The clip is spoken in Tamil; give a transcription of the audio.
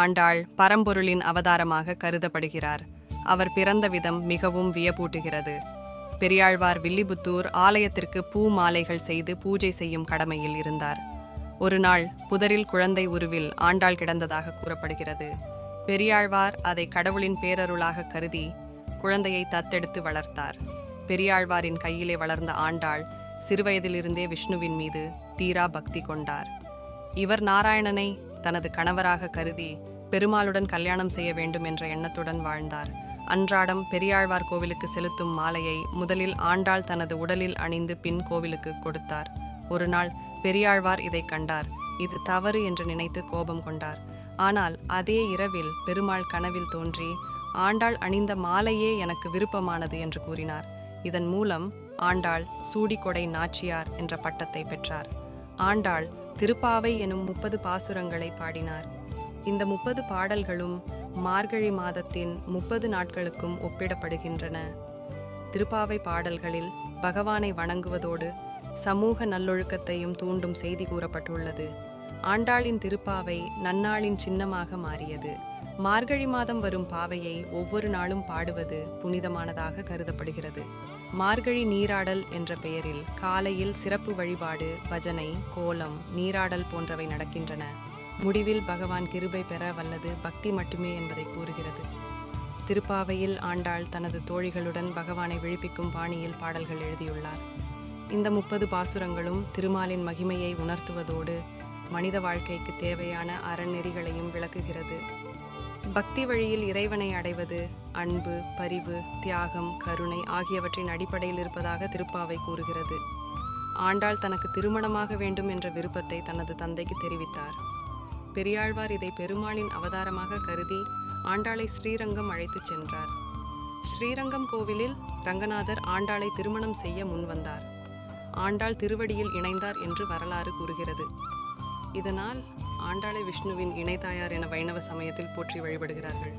ஆண்டாள் பரம்பொருளின் அவதாரமாக கருதப்படுகிறார். அவர் பிறந்த விதம் மிகவும் வியப்பூட்டுகிறது. பெரியாழ்வார் வில்லிபுத்தூர் ஆலயத்திற்கு பூ மாலைகள் செய்து பூஜை செய்யும் கடமையில் இருந்தார். ஒரு நாள் புதரில் குழந்தை உருவில் ஆண்டாள் கிடந்ததாக கூறப்படுகிறது. பெரியாழ்வார் அதை கடவுளின் பேரருளாக கருதி குழந்தையை தத்தெடுத்து வளர்த்தார். பெரியாழ்வாரின் கையிலே வளர்ந்த ஆண்டாள் சிறுவயதிலிருந்தே விஷ்ணுவின் மீது தீரா பக்தி கொண்டார். இவர் நாராயணனை தனது கணவராக கருதி பெருமாளுடன் கல்யாணம் செய்ய வேண்டும் என்ற எண்ணத்துடன் வாழ்ந்தார். அன்றாடம் பெரியாழ்வார் கோவிலுக்கு செலுத்தும் மாலையை முதலில் ஆண்டாள் தனது உடலில் அணிந்து பின் கோவிலுக்கு கொடுத்தார். ஒரு நாள் பெரியாழ்வார் இதை கண்டார். இது தவறு என்று நினைத்து கோபம் கொண்டார். ஆனால் அதே இரவில் பெருமாள் கனவில் தோன்றி ஆண்டாள் அணிந்த மாலையே எனக்கு விருப்பமானது என்று கூறினார். இதன் மூலம் ஆண்டாள் சூடிக்கொடை நாச்சியார் என்ற பட்டத்தை பெற்றார். ஆண்டாள் திருப்பாவை எனும் முப்பது பாசுரங்களை பாடினார். இந்த முப்பது பாடல்களும் மார்கழி மாதத்தின் முப்பது நாட்களுக்கும் ஒப்பிடப்படுகின்றன. திருப்பாவை பாடல்களில் பகவானை வணங்குவதோடு சமூக நல்லொழுக்கத்தையும் தூண்டும் செய்தி கூறப்பட்டுள்ளது. ஆண்டாளின் திருப்பாவை நன்னாளின் சின்னமாக மாறியது. மார்கழி மாதம் வரும் பாவையை ஒவ்வொரு நாளும் பாடுவது புனிதமானதாக கருதப்படுகிறது. மார்கழி நீராடல் என்ற பெயரில் காலையில் சிறப்பு வழிபாடு பஜனை கோலம் நீராடல் போன்றவை நடக்கின்றன. முடிவில் பகவான் கிருபை பெற வல்லது பக்தி மட்டுமே என்பதை கூறுகிறது. திருப்பாவையில் ஆண்டாள் தனது தோழிகளுடன் பகவானை விழிப்பிக்கும் பாணியில் பாடல்கள் எழுதியுள்ளார். இந்த முப்பது பாசுரங்களும் திருமாலின் மகிமையை உணர்த்துவதோடு மனித வாழ்க்கைக்கு தேவையான அறநெறிகளையும் விளக்குகிறது. பக்தி வழியில் இறைவனை அடைவது அன்பு பரிவு தியாகம் கருணை ஆகியவற்றின் அடிப்படையில் இருப்பதாக திருப்பாவை கூறுகிறது. ஆண்டாள் தனக்கு திருமணமாக வேண்டும் என்ற விருப்பத்தை தனது தந்தைக்கு தெரிவித்தார். பெரியாழ்வார் இதை பெருமாளின் அவதாரமாக கருதி ஆண்டாளை ஸ்ரீரங்கம் அழைத்துச் சென்றார். ஸ்ரீரங்கம் கோவிலில் ரங்கநாதர் ஆண்டாளை திருமணம் செய்ய முன்வந்தார் ஆண்டாள் திருவடியில் இணைந்தார் என்று வரலாறு கூறுகிறது. இதனால் ஆண்டாளை விஷ்ணுவின் இணைத்தாயார் என வைணவ சமயத்தில் போற்றி வழிபடுகிறார்கள்.